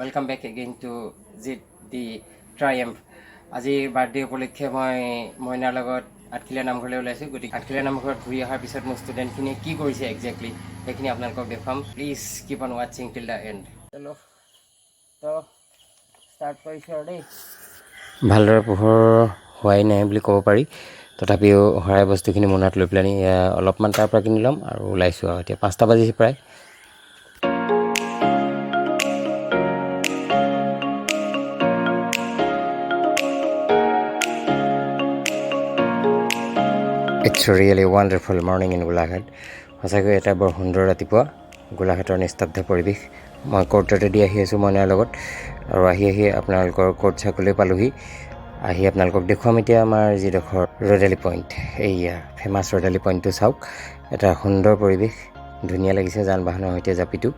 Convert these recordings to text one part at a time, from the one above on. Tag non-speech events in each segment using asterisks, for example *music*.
Welcome back again two জিত দি ট্ৰাইএম্প আজি birthday উপলক্ষে মই মইনাৰ লগত আঠখিলীয়া নামঘৰলৈ ওলাইছোঁ। গতিকে আঠখিলীয়া নামঘৰত ঘূৰি অহাৰ পিছত মোৰ ষ্টুডেণ্টখিনিয়ে কি কৰিছে একজেক্টলি সেইখিনি আপোনালোকক দেখুৱাম। প্লিজ কিপ অন ৱাচিং টিল দ্য এণ্ড চলো তো ষ্টাৰ্ট কৰিছোঁ আৰু দেই। ভালদৰে পোহৰ হোৱাই নাই বুলি ক'ব পাৰি। তথাপিও শৰাই বস্তুখিনি মোনাত লৈ পেলানি অলপমান তাৰ পৰা কিনি ল'ম আৰু ওলাইছোঁ আৰু। এতিয়া পাঁচটা বাজিছে প্ৰায়। It's really wonderful morning in Golaghat সঁচাকৈ এটা বৰ সুন্দৰ ৰাতিপুৱা। গোলাঘাটৰ নিস্তব্ধ পৰিৱেশ। মই কৰ্টতে দি আহি আছোঁ মইনাৰ লগত। আৰু আহি আহি আপোনালোকৰ কৰ্ট চাকলৈ পালোহি। আহি আপোনালোকক দেখুৱাম এতিয়া আমাৰ যিডোখৰ ৰ'দালি পইণ্ট এইয়া ফেমাছ ৰ'দালি পইণ্টটো চাওক। এটা সুন্দৰ পৰিৱেশ। ধুনীয়া লাগিছে যান বাহনৰ সৈতে জাপিটো।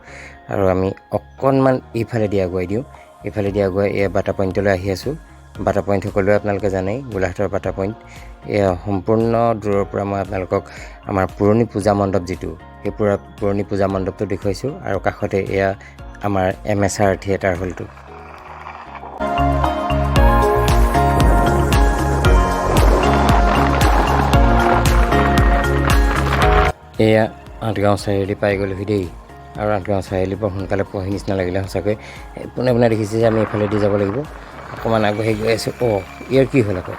আৰু আমি অকণমান ইফালেদি আগুৱাই দিওঁ। ইফালেদি আগুৱাই এয়া বাটা পইণ্টলৈ আহি আছোঁ। বাটা পইণ্ট সকলোৱে আপোনালোকে জানেই গোলাঘাটৰ বাটা পইণ্ট এয়া সম্পূৰ্ণ দূৰৰ পৰা মই আপোনালোকক আমাৰ পুৰণি পূজা মণ্ডপ যিটো সেই পুৰা পুৰণি পূজা মণ্ডপটো দেখুৱাইছোঁ আৰু কাষতে এয়া আমাৰ এম এছ আৰ থিয়েটাৰ হলটো। এয়া আঠগাঁও চাৰিআলি পাই গ'লোহি দেই। আৰু আঠগাঁও চাৰিআলি বৰ সোনকালে পোৱাহি নিচিনা লাগিলে সঁচাকৈ। পোনে পোনে দেখিছে যে আমি এইফালেদি যাব লাগিব। অকণমান আগবাঢ়ি গৈ আছোঁ অঁ ইয়াৰ কি হ'ল আকৌ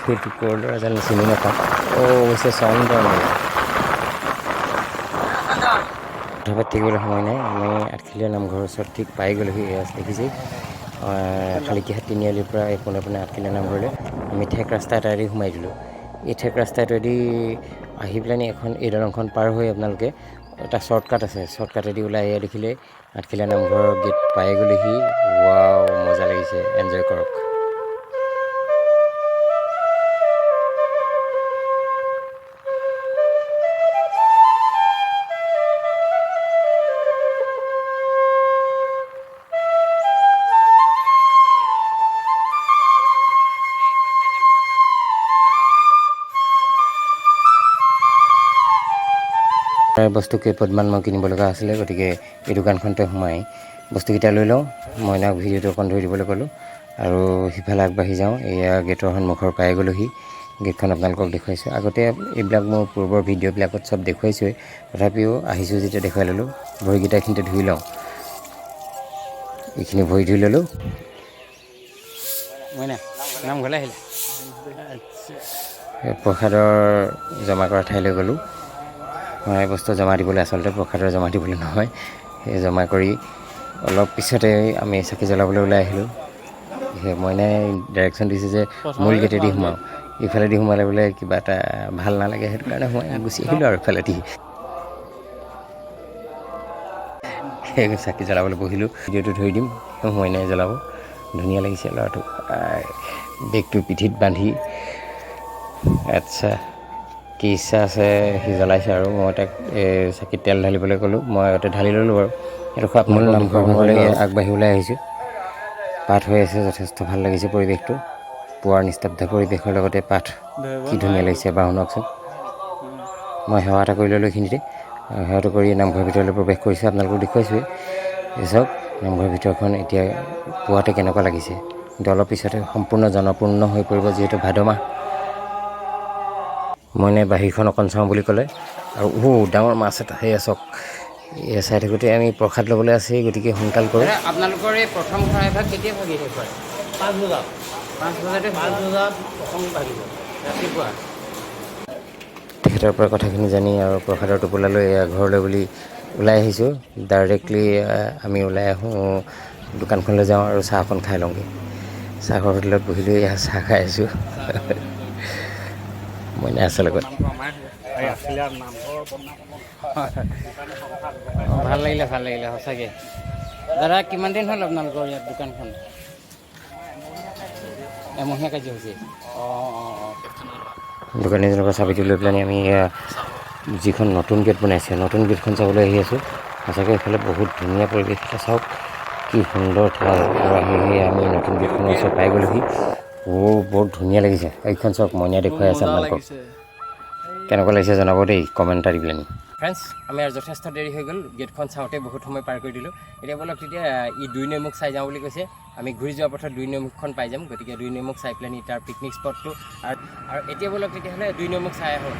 সেইটো ক'ৰ ল'ৰা জানো চিনি নাপাওঁ অঁ হৈছে চন্দন কথা পাতিবলৈ সময় নাই আমি আঠখেলীয়া নামঘৰৰ ওচৰত ঠিক পাই গ'লোহি এয়া দেখিছেই শালিকীহাট তিনিআলিৰ পৰা এই পোনে পোনে আঠখেলীয়া নামঘৰলৈ আমি ঠেক ৰাস্তা এটাইদি সোমাই দিলোঁ এই ঠেক ৰাস্তা এটাইদি আহি পেলানি এখন এই দলংখন পাৰ হৈ আপোনালোকে এটা শর্টকাট আছে। শ্বৰ্টকাটেদি ওলাই এয়া দেখিলে আঠখিলা নামঘৰৰ গেট পাই গ'লেহি ৱাও মজা লাগিছে। এনজয় কৰক। বস্তু কেইপদমান মই কিনিব লগা আছিলে গতিকে এই দোকানখনতে সোমাই বস্তুকেইটা লৈ লওঁ। মইনাক ভিডিঅ'টো অকণ ধৰি দিবলৈ ক'লোঁ আৰু সিফালে আগবাঢ়ি যাওঁ। এয়া গেটৰ সন্মুখৰ পাই গ'লোহি। গেটখন আপোনালোকক দেখুৱাইছোঁ। আগতে এইবিলাক মোৰ পূৰ্বৰ ভিডিঅ'বিলাকত চব দেখুৱাইছোঁৱেই। তথাপিও আহিছোঁ যেতিয়া দেখুৱাই ল'লোঁ। ভৰিকেইটা এইখিনিতে ধুই লওঁ। এইখিনি ভৰি ধুই ল'লোঁ। মইনা নামঘৰলৈ আহিলে? প্ৰসাদৰ জমা কৰা ঠাইলৈ গ'লোঁ। মই বস্তু জমা দিবলৈ আচলতে প্ৰসাদৰ জমা দিবলৈ নহয়। সেই জমা কৰি অলপ পিছতে আমি চাকি জ্বলাবলৈ ওলাই আহিলোঁ। সেই মইনাই ডাইৰেকশ্যন দিছে যে মূল গেটেদি সোমাওঁ। ইফালেদি সোমালে বোলে কিবা এটা ভাল নালাগে সেইটো কাৰণে সোমাই গুচি আহিলোঁ আৰু ইফালেদি। সেই চাকি জ্বলাবলৈ বহিলোঁ। ভিডিঅ'টো ধৰি দিম মইনাই জ্বলাব। ধুনীয়া লাগিছে ল'ৰাটো। বেগটো পিঠিত বান্ধি। আচ্ছা। কি ইচ্ছা আছে সি জ্বলাইছে আৰু মই তাক চাকিত তেল ঢালিবলৈ ক'লোঁ। মই আগতে ঢালি ল'লোঁ বাৰু। এইডোখৰ মূল নামঘৰলৈ আগবাঢ়ি ওলাই আহিছোঁ। পাঠ হৈ আছে যথেষ্ট ভালো লাগিছে পৰিৱেশটো। পুৱাৰ নিস্তব্ধ পৰিৱেশৰ লগতে পাঠ কি ধুনীয়া লাগিছে বাৰু শুনকচোন। মই সেৱা এটা কৰি ল'লোঁ এইখিনিতে। সেৱাটো কৰি নামঘৰৰ ভিতৰলৈ প্ৰৱেশ কৰিছোঁ। আপোনালোকক দেখুৱাইছোঁৱেই। চাওক নামঘৰৰ ভিতৰখন এতিয়া পুৱাতে কেনেকুৱা লাগিছে। অলপ পিছতে সম্পূৰ্ণ জনপূৰ্ণ হৈ পৰিব যিহেতু ভাদ মাহ। মইনে বাহিৰখন অকণ চাওঁ বুলি ক'লে। আৰু ও ডাঙৰ মাছ এটা সেয়া চাওক। এয়া চাই থাকোঁতে আমি প্ৰসাদ ল'বলৈ আছেই গতিকে সোনকাল কৰোঁ। আপোনালোকৰ এই প্ৰথম শৰাইভাগ কেতিয়া ভাগি শেষ হয়? পাঁচ বজাত। পাঁচ বজাতে পাঁচ বজাত প্ৰথম ভাগিব ৰাতিপুৱা। তেখেতৰ পৰা কথাখিনি জানি আৰু প্ৰসাদৰ টোপোলালৈ এয়া ঘৰলৈ বুলি ওলাই আহিছোঁ। ডাইৰেক্টলি আমি ওলাই আহোঁ দোকানখনলৈ যাওঁ আৰু চাহ অকণ খাই লওঁগৈ। চাহৰ হোটেলত বহি লৈ এয়া চাহ খাই আছোঁ। মইনা আছে লগত ভালো লাগিলে ভালো লাগিলে সঁচাকৈ দাদা কিমান দিন হ'ল আপোনালোকৰ ইয়াত দোকানখন এমহীয়া কাৰ্য হৈছে অঁ অঁ অঁ দোকানীজনৰ পৰা চাবিটো লৈ পেলানি আমি যিখন নতুন গেট বনাইছে, নতুন গেটখন চাবলৈ আহি আছোঁ। সঁচাকৈ এইফালে বহুত ধুনীয়া পৰিৱেশ। এটা চাওক কি সুন্দৰ ঠাই আৰু আহি আমি নতুন গেটখনৰ ওচৰত পাই গ'লোহি। অ' বৰ ধুনীয়া লাগিছে। এইখন চাওক মইনা দেখুৱাই আছে আপোনালোকক। কেনেকুৱা লাগিছে জনাব দেই কমেণ্ট এটা দি পেলানি ফ্ৰেণ্ডছ আমি আৰু যথেষ্ট দেৰি হৈ গ'ল। গেটখন চাওঁতে বহুত সময় পাৰ কৰি দিলোঁ। এতিয়া বলক তেতিয়া ই দুই নৈমুখ চাই যাওঁ বুলি কৈছে। আমি ঘূৰি যোৱা পথত দুই নৈমুখখন পাই যাম। গতিকে দুই নৈমুখ চাই পেলাই নি তাৰ পিকনিক স্পটটো আৰু আৰু এতিয়া বলক তেতিয়াহ'লে দুই নৈমুখ চাই আহোঁ।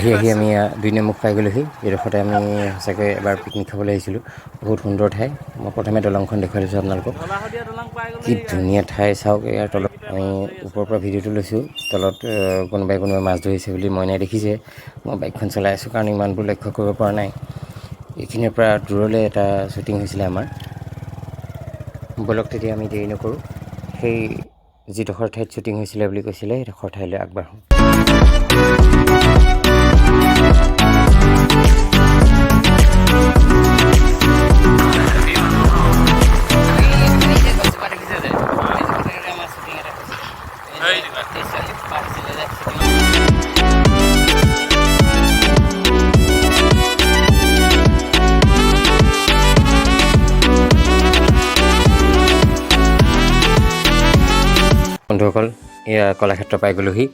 আহি আহি আমি আ, দুই নৈমুখ পাই গ'লোহি। এইডোখৰতে আমি সঁচাকৈ এবাৰ পিকনিক খাবলৈ আহিছিলোঁ। বহুত সুন্দৰ ঠাই। মই প্ৰথমে দলংখন দেখুৱাই দিছোঁ আপোনালোকক। কি ধুনীয়া ঠাই চাওক। ইয়াৰ তলত আমি ওপৰৰ পৰা ভিডিঅ'টো লৈছোঁ। তলত কোনোবাই কোনোবাই মাছ ধৰিছে বুলি মইনাই দেখিছে। মই বাইকখন চলাই আছোঁ কাৰণ ইমানবোৰ লক্ষ্য কৰিব পৰা নাই। এইখিনিৰ পৰা দূৰলৈ এটা শ্বুটিং হৈছিলে আমাৰ। ব'লক তেতিয়া আমি দেৰি নকৰোঁ। সেই যিডোখৰ ঠাইত শ্বুটিং হৈছিলে বুলি কৈছিলে সেইডোখৰ ঠাইলৈ আগবাঢ়োঁ। বন্ধুসকল এয়া কলাক্ষেত্ৰ পাই গ'লোহি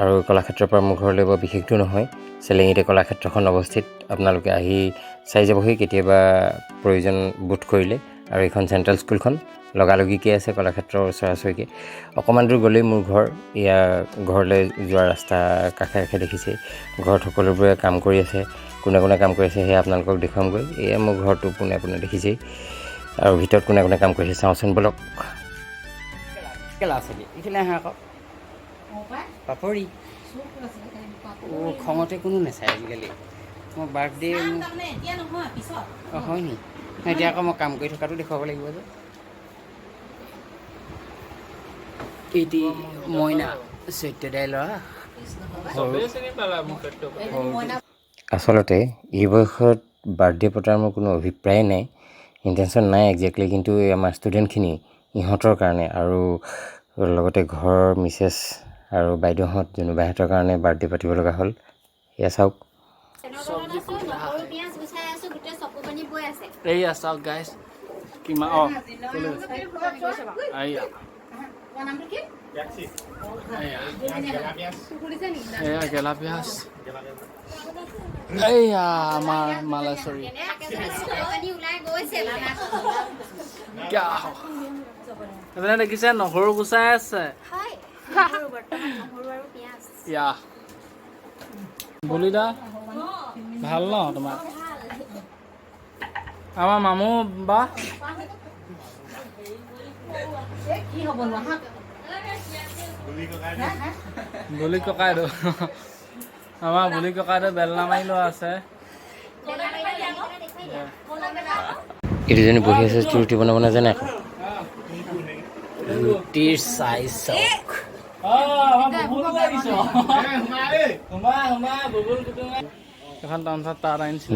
আৰু কলাক্ষেত্ৰৰ পৰা মোৰ ঘৰলৈ বৰ বিশেষ দূৰ নহয়। চেলেঙিতে কলাক্ষেত্ৰখন অৱস্থিত। আপোনালোকে আহি চাই যাবহি কেতিয়াবা প্ৰয়োজন বোধ কৰিলে। আৰু এইখন চেণ্ট্ৰেল স্কুলখন লগালগিকৈ আছে কলাক্ষেত্ৰৰ ওচৰা ওচৰিকৈ অকণমান দূৰ গ'লেই মোৰ ঘৰ। এয়া ঘৰলৈ যোৱা ৰাস্তা কাষে কাষে দেখিছে। ঘৰত সকলোবোৰে কাম কৰি আছে। কোনে কোনে কাম কৰি আছে সেয়া আপোনালোকক দেখুৱামগৈ। এয়া মোৰ ঘৰটো পোনে পোনে দেখিছেই। আৰু ভিতৰত কোনে কোনে কাম কৰিছে চাওঁচোন ব'লক। কেলা আছে আহা আকৌ। পাপৰি। খঙতে কোনো নাচায় আজিকালি। মই বাৰ্থডে অঁ হয় নি? এতিয়া আকৌ মই কাম কৰি থকাটো দেখুৱাব লাগিব যে। এইটি মইনা চৈত্যদাই ল'ৰা। আচলতে এই বয়সত বাৰ্থডে পতাৰ মোৰ কোনো অভিপ্ৰায় নাই। ইণ্টেনশ্যন নাই একজেক্টলি কিন্তু এই আমাৰ ষ্টুডেণ্টখিনি ইহঁতৰ কাৰণে আৰু লগতে ঘৰৰ মিছেছ আৰু বাইদেউহঁত জুনুবাইহঁতৰ কাৰণে বাৰ্থডে পাতিব লগা হ'ল। এয়া চাওক। এইয়া চাওক গাইজ কিমান অঁ এয়া গেলা পিঁয়াজ এইয়া আমাৰ গৈছে কিয়া দেখিছে, নহৰু গুচাই আছে। ইয়া বলিদা ভালো ন তোমাৰ? আমাৰ মামু বা? বলি ককাইদেউ আমাৰ বলি ককাইদেউ বেলনা মাৰি লোৱা আছে। এই দুজনী বহি আছে ৰুটি বনাব নাজানে? আকৌ ৰুটিৰ চাইজ চাওক এখন টাউনত তাত আনিছিলে *laughs*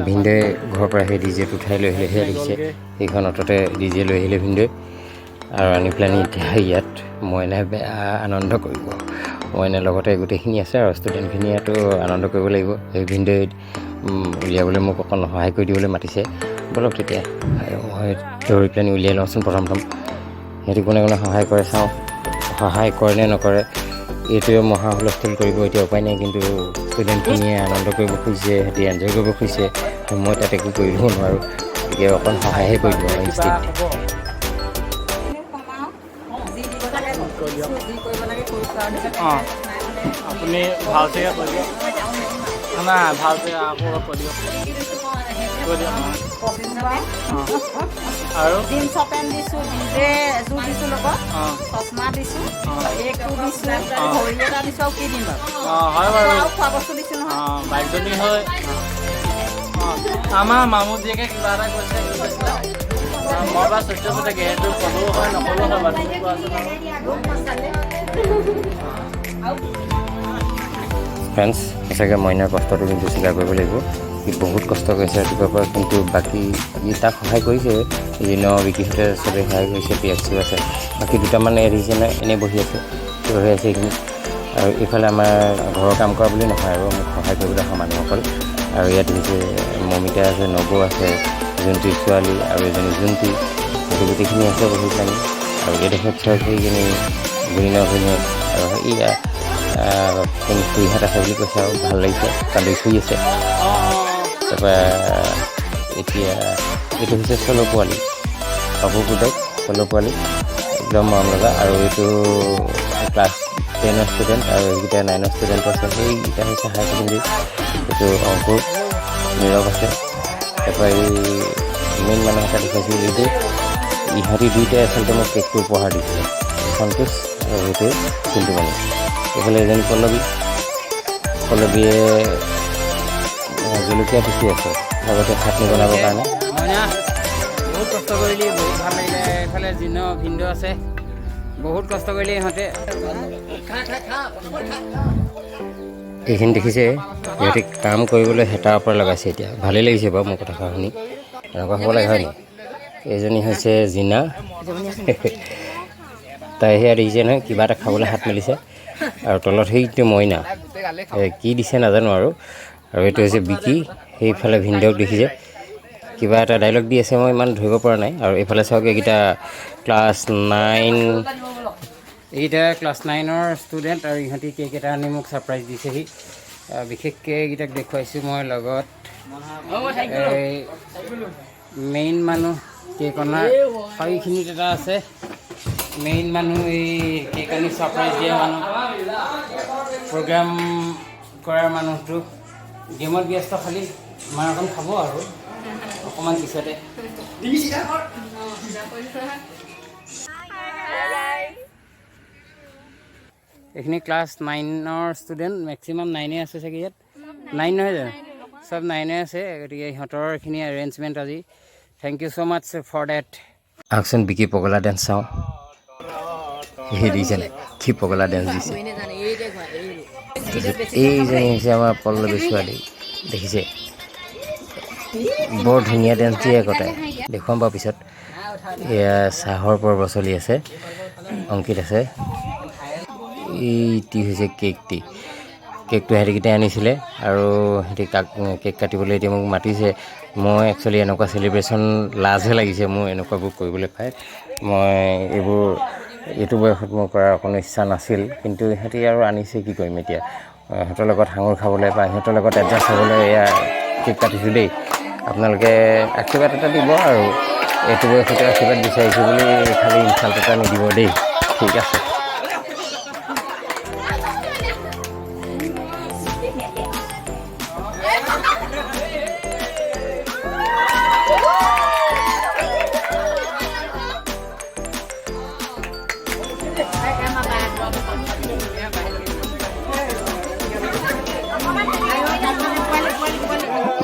ভিনদেৱে ঘৰৰ পৰা সেই ডি জেটো উঠাই লৈ আহিলে সেয়া দেখিছে। সেইখন অটতে ডি জে লৈ আহিলে ভিনদেৱে। আৰু আনি পেলাইনি এতিয়া ইয়াত মইনাই বেয়া আনন্দ কৰিব। মইনাৰ লগতে গোটেইখিনি আছে আৰু ষ্টুডেণ্টখিনিয়েতো আনন্দ কৰিব লাগিব। সেই ভিনদেৱে উলিয়াবলৈ মোক অকণ সহায় কৰি দিবলৈ মাতিছে। ব'লক তেতিয়া। মই ধৰি পেলাই নি উলিয়াই লওঁচোন প্ৰথম প্ৰথম সিহঁতি কোনে কোনে সহায় কৰে চাওঁ। সহায় কৰে নে নকৰে এইটোৱে মহা হুলস্থুল কৰিব এতিয়া উপায় নাই কিন্তু ষ্টুডেণ্টখিনিয়ে আনন্দ কৰিব খুজিছে সিহঁতি এনজয় কৰিব খুজিছে মই তাত একো কৰি দিব নোৱাৰোঁ গতিকে অকণ সহায়হে কৰি দিব আৰু ইনষ্টিট যি দিব লাগে কৰিছোঁ যি কৰিব লাগে কৰিছোঁ আৰু অঁ আপুনি ভাল জেগা কৈ দিয়ক নাই ভাল জেগা আকৌ কৈ দিয়ক অঁ আৰু? জিন্স পেণ্ট দিছোঁ নিজে এযোৰ দিছোঁ লগত। অঁ। চশমা দিছোঁ অঁ। দিছোঁ ঘড়ী এটা দিছোঁ আৰু কি দিম বাৰু? হয় বাৰু। খোৱা বস্তু দিছোঁ নহয়। অঁ হয়। আমাৰ মামু জীয়েকে কিবা এটা কৈছে কি কৈছিলে অঁ, মই বাৰু চৈধ্য থাকে সেইটো ক'লেও হয় নক'লেও হয় বাৰু। ফ্ৰেণ্ডছ সঁচাকৈ মইনাৰ কষ্টটো কিন্তু স্বীকাৰ কৰিব লাগিব। বহুত কষ্ট কৰিছে ৰাতিপুৱাৰ পৰা, কিন্তু বাকী ই তাক সহায় কৰিছে যি ন বিকিহঁতে চবেই সহায় কৰিছে পি এফ চিও আছে। বাকী দুটামান নহয় এনেই বহি আছে থিয় হৈ আছে এইখিনি। আৰু ইফালে আমাৰ ঘৰৰ কাম কৰা বুলি নহয়, আৰু মোক সহায় কৰিবলৈ অহা মানুহসকল আৰু ইয়াত দেখিছে, মমিতা আছে নবৌ আছে জোনটি ছোৱালী আৰু এজনী জোনটি সেইটো গোটেইখিনি আছে বহুত মানে আৰু এইডোখৰত চব সেইখিনি গুণী নঘনীয়েক আৰু এই কোন খুৰীহাত আছে বুলি কৈছে আৰু ভালো লাগিছে কালি খুৰী আছে। তাৰপৰা এতিয়া এইটো হৈছে চলো পোৱালি। কাপোৰ পুতেক চলো পোৱালি, একদম মৰম লগা আৰু এইটো ক্লাছ টেনৰ ষ্টুডেণ্ট আৰু এইকেইটা নাইনৰ ষ্টুডেণ্ট আছে সেইকেইটা হৈছে হায়াৰ ছেকেণ্ডেৰী এইটো অংকুৰ নীৰৱ আছে। তাৰপৰা এই মেইন মানুহ এটা দেখাইছিল এইটো ইহঁতি দুয়োটাই আচলতে মোক কেকটো উপহাৰ দিছিলে। সন্তোষ আৰু সেইটো চিন্তু মানুহ এইফালে এজনী পল্লৱী। পল্লৱীয়ে জলকীয়া পিচি আছে লগতে চাটনি বনাবৰ কাৰণে বহুত কষ্ট কৰিলি বহুত ভালো লাগিলে। এইফালে যিন ভিন্দ আছে। বহুত কষ্ট কৰিলি ইহঁতে। এইখিনি দেখিছে সিহঁতে কাম কৰিবলৈ হেতাৰ ওপৰত লগাইছে এতিয়া। ভালেই লাগিছে বাৰু মোৰ কথাষাৰ শুনি। এনেকুৱা হ'ব লাগে হয় নি? এইজনী হৈছে জিনা। তাই সেয়া দেখিছে নহয় কিবা এটা খাবলৈ হাত মেলিছে। আৰু তলত সেইটো মইনা। কি দিছে নাজানো আৰু। আৰু এইটো হৈছে বিকি। সেইফালে ভিনদেউক দেখিছে। কিবা এটা ডাইলগ দি আছে, মই ইমান ধৰিব পৰা নাই। আৰু এইফালে চাওক, এইকেইটা ক্লাছ নাইন এইকেইটা ক্লাছ নাইনৰ ষ্টুডেণ্ট আৰু ইহঁতি কেক এটা আনি মোক ছাৰপ্ৰাইজ দিছেহি। বিশেষকৈ এইকেইটাক দেখুৱাইছোঁ মই লগত। মেইন মানুহ কেক অনাৰ চাৰিখিনিত এটা আছে। মেইন মানুহ এই কেক আনি ছাৰপ্ৰাইজ দিয়া মানুহ। প্ৰগ্ৰাম কৰাৰ মানুহটো। গেমত ব্যস্ত খালি মাৰ অকণ খাব আৰু। অকণমান পিছতে। এইখিনি ক্লাছ নাইনৰ ষ্টুডেণ্ট, মেক্সিমাম নাইনে আছে চাগে ইয়াত? নাইন নহয় জানো? চব নাইনে আছে, গতিকে ইহঁতৰ এইখিনি এৰেঞ্জমেণ্ট আজি। Thank you so' much for date আহকচোন বিকি পগলা ডেন্স চাওঁ। সেই দিছে কি পগলা ডেন্স দিছে। তাৰপিছত এইজনী হৈছে আমাৰ পল্লৱী ছোৱালী দেখিছে? বৰ ধুনীয়া ডেন্স দিয়ে একতাই দেখুৱাম বাৰু পিছত। এয়া চাহৰ পৰ্ব চলি আছে অংকিত আছে। এইটি হৈছে কেকটি। কেকটো সিহঁতিকেইটাই আনিছিলে আৰু সিহঁতি কাক কেক কাটিবলৈ এতিয়া মোক মাতিছে। মই একচুৱেলি এনেকুৱা চেলিব্ৰেশ্যন লাজহে লাগিছে মোৰ এনেকুৱাবোৰ কৰিবলৈ পাই মই এইবোৰ এইটো বয়সত মোৰ কৰাৰ কোনো ইচ্ছা নাছিল, কিন্তু সিহঁতি আৰু আনিছে কি কৰিম এতিয়া। সিহঁতৰ লগত সাঙুৰ খাবলৈ বা সিহঁতৰ লগত এডজাষ্ট হ'বলৈ এয়া কেক কাটিছোঁ দেই। আপোনালোকে আশীৰ্বাদ এটা দিব আৰু এইটো বয়সতে আশীৰ্বাদ বিচাৰিছোঁ বুলি খালী ইনচাল্ট এটা নিদিব দেই। ঠিক আছে।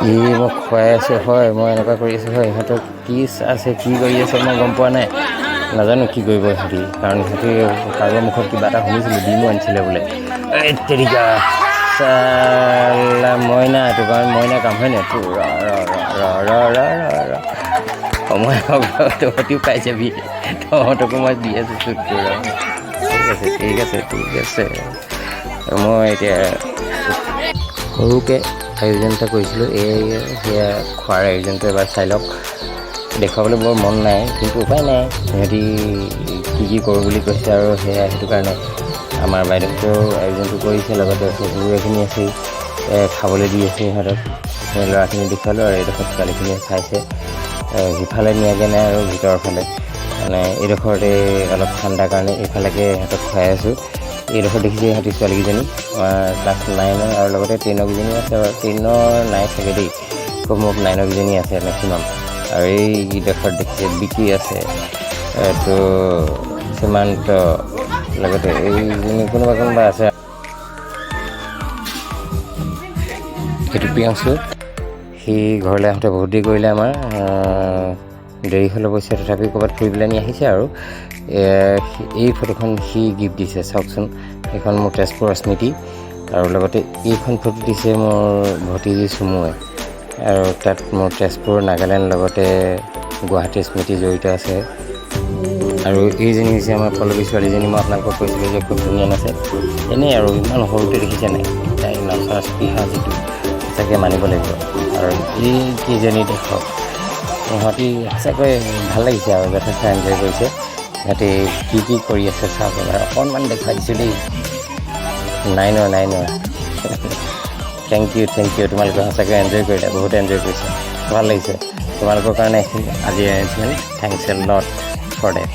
কি মোক খুৱাই আছে, হয়, মই এনেকুৱা কৰি আছোঁ, হয় সিহঁতক কি আছে, কি কৰি আছে, মই গম পোৱা নাই। নাজানো কি কৰিব সিহঁতি, কাৰণ সিহঁতি কাৰোবাৰ মুখত কিবা এটা শুনিছিলোঁ ডিমো আনিছিলে বোলে। তেৰিকা মইনা, এইটো কাৰণ মইনা কাম, হয় নাই? তোৰ সময় তহঁতিও পাই যাবি। তহঁতকো মই দি আছোঁ চুটটো ঠিক আছে ঠিক আছে ঠিক আছে। মই এতিয়া সৰুকৈ আয়োজন এটা কৰিছিলোঁ এই, সেয়া খোৱাৰ আয়োজনটো এবাৰ চাই লওক দেখুৱাবলৈ বৰ মন নাই, কিন্তু উপায় নাই। সিহঁতি কি কি কৰোঁ বুলি কৈছে আৰু সেয়া, সেইটো কাৰণে আমাৰ বাইদেউহঁতেও আয়োজনটো কৰিছে, লগতে শহুৰ এখিনি আছেই খাবলৈ দি আছে সিহঁতক। ল'ৰাখিনি দেখুৱালোঁ আৰু এইডোখৰত ছোৱালীখিনিয়ে খাইছে সিফালে নিয়াগৈ নাই আৰু ভিতৰৰ ফালে মানে এইডোখৰতে অলপ ঠাণ্ডা কাৰণে এইফালেকে সিহঁতক খুৱাই আছোঁ। এইডোখৰ দেখিছে সিহঁতি ছোৱালীকেইজনী। ক্লাছ নাইনৰ আৰু লগতে টেনৰ কেইজনী আছে বাৰু টেনৰ নাই চাগে দেই। খুব মোক নাইনৰ আছে মেক্সিমাম আৰু এইডোখৰত দেখিছে বিকি আছে। এইটো সীমান্ত লগতে এইজনী কোনোবা কোনোবা আছে। এইটো প্ৰিয়াংশু, সি ঘৰলৈ আহোঁতে বহুত দেৰি কৰিলে আমাৰ। দেৰি হ'লে অৱশ্যে তথাপি ক'ৰবাত ফুৰিবলৈ নি আহিছে আৰু এই ফটোখন সি গিফ্ট দিছে চাওকচোন এইখন মোৰ তেজপুৰৰ স্মৃতি আৰু লগতে এইখন ফটো দিছে মোৰ ভতিজী চুমুৱে আৰু তাত মোৰ তেজপুৰ, নাগালেণ্ড, লগতে গুৱাহাটীৰ স্মৃতি জড়িত আছে। আৰু এইজনী হৈছে আমাৰ পল্লৱী ছোৱালীজনী, মই আপোনালোকক কৈছিলোঁ যে খুব ধুনীয়া নাচে। এনেই আৰু ইমান সৰুতে দেখিছে নাই? তাই নচা স্পৃহা যিটো সঁচাকৈ মানিব লাগিব। আৰু এই কেইজনী দেখক। সিহঁতি সঁচাকৈ ভালো লাগিছে আৰু যথেষ্ট এনজয় কৰিছে। সিহঁতি কি কি কৰি আছে চাওক এবাৰ, অকণমান দেখুৱাই দিছোঁ দেই। নাই নাইনৰ থেংক ইউ থেংক ইউ তোমালোকে সঁচাকৈ এনজয় কৰিলে, বহুত এনজয় কৰিছে। ভালো লাগিছে। তোমালোকৰ কাৰণে আজি arrangement thanks a lot for date